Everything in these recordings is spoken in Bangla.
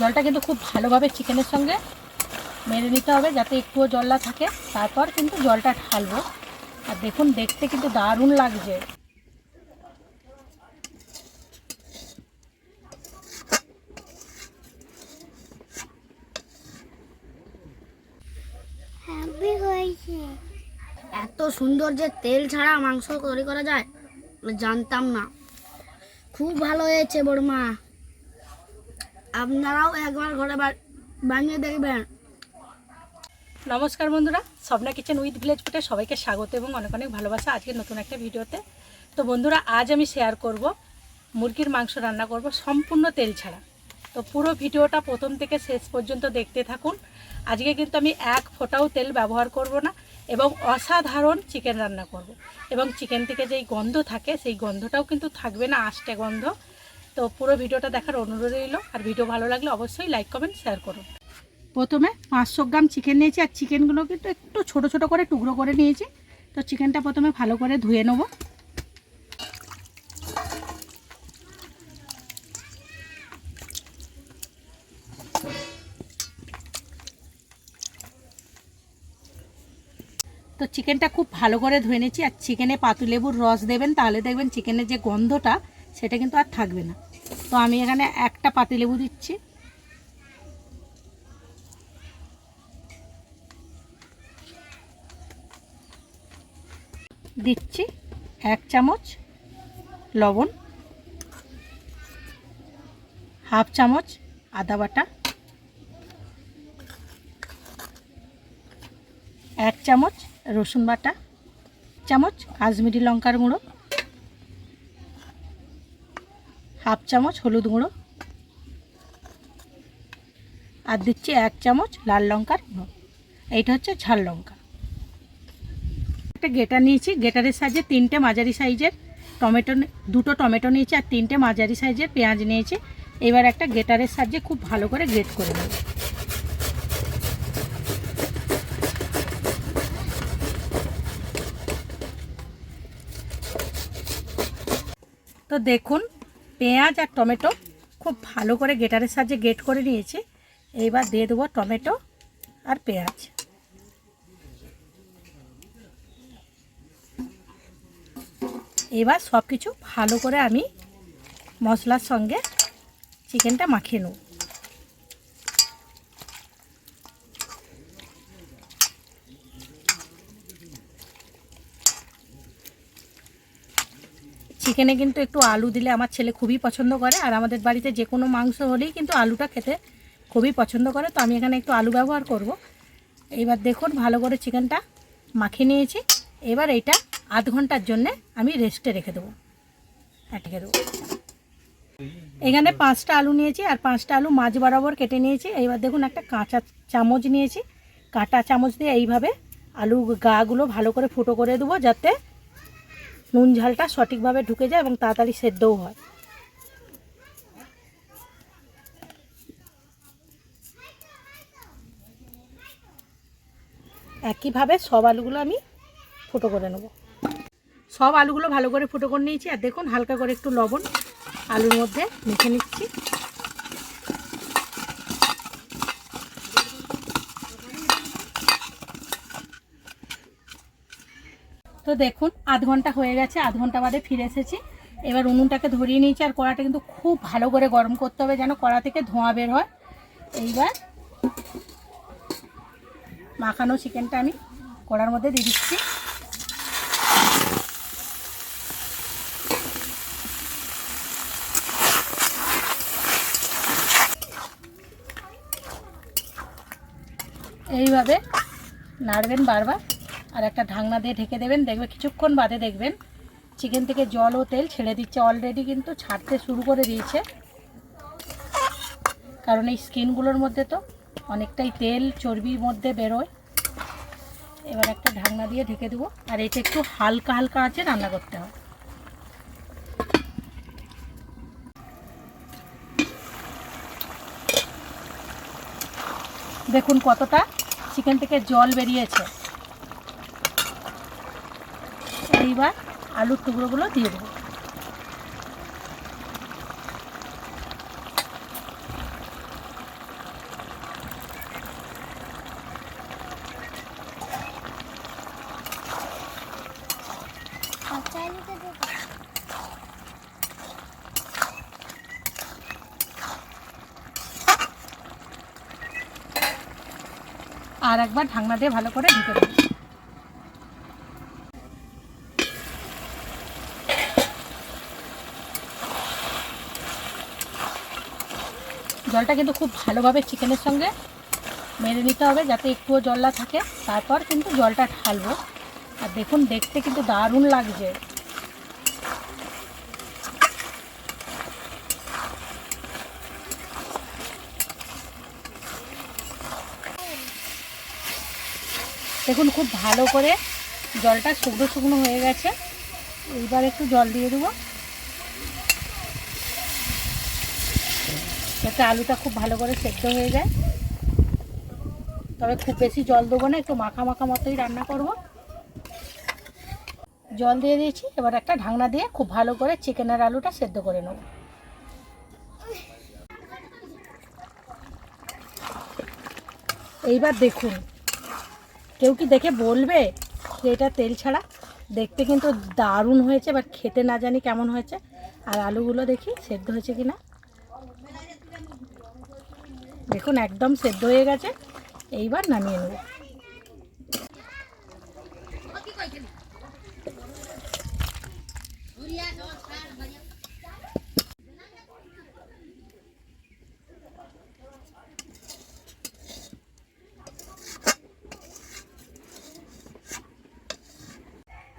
জলটা কিন্তু খুব ভালোভাবে চিকেনের সঙ্গে মেরে নিতে হবে যাতে একটুও জল না থাকে। তারপর কিন্তু জলটা ঢালবো। আর দেখুন দেখতে কিন্তু দারুণ লাগছে। এত সুন্দর যে তেল ছাড়া মাংস তৈরি করা যায় জানতাম না। খুব ভালো হয়েছে বড়মা। আপনারাও একবার ঘরে বানিয়ে দেখবেন। নমস্কার বন্ধুরা, স্বপ্না কিচেন উইথ ভিলেজ ফুটে সবাইকে স্বাগত এবং অনেক অনেক ভালোবাসা আজকে নতুন একটা ভিডিওতে। তো বন্ধুরা, আজ আমি শেয়ার করব মুরগির মাংস রান্না করব সম্পূর্ণ তেল ছাড়া। তো পুরো ভিডিওটা প্রথম থেকে শেষ পর্যন্ত দেখতে থাকুন। আজকে কিন্তু আমি এক ফোঁটাও তেল ব্যবহার করব না এবং অসাধারণ চিকেন রান্না করব। এবং চিকেন থেকে যেই গন্ধ থাকে, সেই গন্ধটাও কিন্তু থাকবে না আষ্টে গন্ধ। তো পুরো ভিডিওটা দেখার অনুরোধ রইল। আর ভিডিও ভালো লাগলে অবশ্যই লাইক কমেন্ট শেয়ার করুন। প্রথমে পাঁচশো গ্রাম চিকেন নিয়েছি, আর চিকেনগুলো কিন্তু একটু ছোট ছোট করে টুকরো করে নিয়েছি। তো চিকেনটা প্রথমে ভালো করে ধুয়ে নেব। তো চিকেনটা খুব ভালো করে ধুয়ে নিয়েছি। আর চিকেনে পাতুলেবুর রস দেবেন, তাহলে দেখবেন চিকেনের যে গন্ধটা সেটা কিন্তু আর থাকবে না। তো আমি এখানে একটা পাতিলেবু দিচ্ছি। দিচ্ছি এক চামচ লবণ, হাফ চামচ আদা বাটা, এক চামচ রসুন বাটা চামচ কাশ্মীরি লঙ্কার গুঁড়ো হাফ চামচ হলুদ গুঁড়ো। আর দিচ্ছি এক চামচ লাল লঙ্কার গুঁড়ো। এইটা হচ্ছে ঝাল লঙ্কা। একটা গেটার নিয়েছি। গেটারের সাইজে তিনটে, মাঝারি সাইজের টমেটো দুটো টমেটো নিয়েছি আর তিনটে, মাঝারি সাইজের পেঁয়াজ নিয়েছি। এবার একটা গেটারের সাহায্যে খুব ভালো করে গ্রেট করে নেব। তো দেখুন পেঁয়াজ আর টমেটো খুব ভালো করে গেটারের সাহায্যে গেট করে নিয়েছি। এইবার দিয়ে দেবো টমেটো আর পেঁয়াজ। এবার সব কিছু ভালো করে আমি মশলার সঙ্গে চিকেনটা মাখিয়ে নেব। চিকেনে কিন্তু একটু আলু দিলে আমার ছেলে খুবই পছন্দ করে। আর আমাদের বাড়িতে যে কোনো মাংস হলেই কিন্তু আলুটা খেতে খুবই পছন্দ করে। তো আমি এখানে একটু আলু ব্যবহার করব। এইবার দেখুন ভালো করে চিকেনটা মাখিয়ে নিয়েছি। এবার এইটা আধ ঘণ্টার জন্যে আমি রেস্টে রেখে দেবো। হ্যাঁ রেখে দেবো। এখানে পাঁচটা আলু নিয়েছি আর পাঁচটা আলু মাঝ বরাবর কেটে নিয়েছি। এইবার দেখুন একটা কাঁচা চামচ নিয়েছি। কাঁটা চামচ দিয়ে এইভাবে আলু গাগুলো ভালো করে ফুটো করে দেবো যাতে নুন ঝালটা সঠিকভাবে ঢুকে যায় এবং তাড়াতাড়ি সেদ্ধও হয়। একইভাবে সব আলুগুলো আমি ফুটো করে নেব। সব আলুগুলো ভালো করে ফুটো করে নিয়েছি। আর দেখুন, হালকা করে একটু লবণ আলুর মধ্যে মেখে নিচ্ছি। দেখুন, আধ ঘণ্টা হয়ে গেছে, আধ ঘণ্টা বাদে ফিরে এসেছি। এবার উনুনটাকে ধরিয়ে নিয়েছি, আর কড়াটা কিন্তু খুব ভালো করে গরম করতে হবে যেন কড়া থেকে ধোঁয়া বের হয়। এইবার মাখানো চিকেনটা আমি কড়ার মধ্যে দিয়ে দিচ্ছি। এইভাবে নাড়বেন বারবার। আর একটা ঢাকনা দিয়ে ঢেকে দেবেন। দেখবে কিছুক্ষণ বাদে দেখবেন চিকেন থেকে জল ও তেল ছেড়ে দিচ্ছে। অলরেডি কিন্তু ছাড়তে শুরু করে দিয়েছে। কারণ এই স্কিনগুলোর মধ্যে তো অনেকটাই তেল, চর্বির মধ্যে বেরোয়। এবার একটা ঢাকনা দিয়ে ঢেকে দেবো। আর এটা একটু হালকা হালকা আছে, রান্না করতে হবে। দেখুন কতটা চিকেন থেকে জল বেরিয়েছে। এইবার আলুর টুকরোগুলো দিয়ে দেবো। আর একবার ঢাকনা দিয়ে ভালো করে ঢেকে দেবো। জলটা কিন্তু খুব ভালোভাবে চিকেনের সঙ্গে মেরে নিতে হবে যাতে একটুও জল না থাকে। তারপর কিন্তু জলটা ঢালবো। আর দেখুন, দেখতে কিন্তু দারুণ লাগছে। দেখুন, খুব ভালো করে জলটা শুকনো শুকনো হয়ে গেছে। এইবার একটু জল দিয়ে দেবো। যাতে আলুটা খুব ভালো করে সেদ্ধ হয়ে যায়। তবে খুব বেশি জল দেবো না, একটু মাখা মাখা মতোই রান্না করব। জল দিয়ে দিয়েছি, এবার একটা ঢাকনা দিয়ে খুব ভালো করে চিকেনের আলুটা সেদ্ধ করে নেব। এইবার দেখুন, কেউ কি দেখে বলবে যে এটা তেল ছাড়া? দেখতে কিন্তু দারুণ হয়েছে, এবার খেতে না জানি কেমন হয়েছে। আর আলুগুলো দেখি সেদ্ধ হয়েছে কি না দেখুন, একদম সেদ্ধ হয়ে গেছে। এইবার নামিয়ে নেব।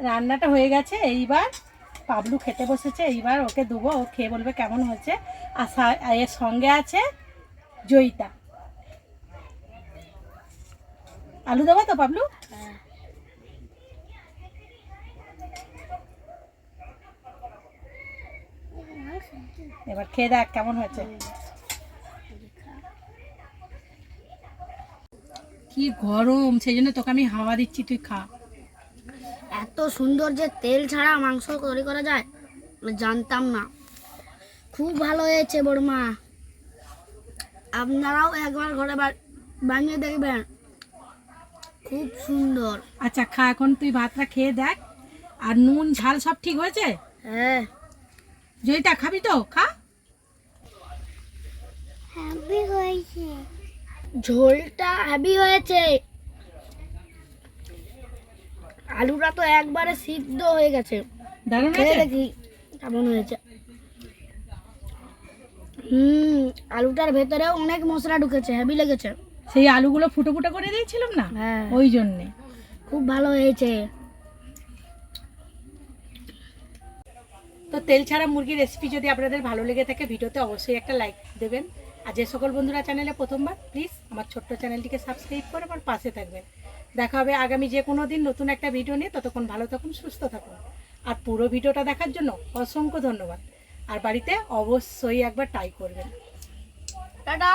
রান্নাটা হয়ে গেছে, এইবার পাবলু খেতে বসেছে, এইবার ওকে দেবো, ও খেয়ে বলবে কেমন হয়েছে। আর এর সঙ্গে আছে জয়িতা। আলু দেবো তো, পাবলু? এবার খেয়ে দেখ কেমন হয়েছে। কি গরম, সেই জন্য তোকে আমি হাওয়া দিচ্ছি, তুই খা। এত সুন্দর যে তেল ছাড়া মাংস তৈরি করা যায় জানতাম না। খুব ভালো হয়েছে বড়মা। আপনারাও একবার ঘরে বানিয়ে দেখবেন। খুব সুন্দর। আচ্ছা খা এখন তুই ভাতটা খেয়ে দেখ। আর নুন ঝাল সব ঠিক হয়েছে? হ্যাঁ। জয়িতা খাবি তো? খা। হ্যাপি হয়েছে। ঝোলটা হ্যাভি হয়েছে। আলুটা তো একবারে সিদ্ধ হয়ে গেছে। দারুণ হয়েছে? দেখি কেমন হয়েছে। হুম আলুটার ভেতরে অনেক মশলা ঢুকেছে হেভি লেগেছে। সেই আলুগুলো ফুটো ফুটো করে দিয়েছিলাম না? হ্যাঁ। ওই জন্যে। খুব ভালো হয়েছে। তো তেল ছাড়া মুরগির রেসিপি যদি আপনাদের ভালো লেগে থাকে ভিডিওতে অবশ্যই একটা লাইক দেবেন। আর যে সকল বন্ধুরা চ্যানেলে প্রথমবার প্লিজ আমার ছোট্ট চ্যানেলটিকে সাবস্ক্রাইব করে আমার পাশে থাকবেন। দেখা হবে আগামী যে কোনো দিন নতুন একটা ভিডিও নিয়ে। ততক্ষণ ভালো থাকুন সুস্থ থাকুন। আর পুরো ভিডিওটা দেখার জন্য অসংখ্য ধন্যবাদ। আর বাড়িতে অবশ্যই একবার ট্রাই করবেন। টাটা!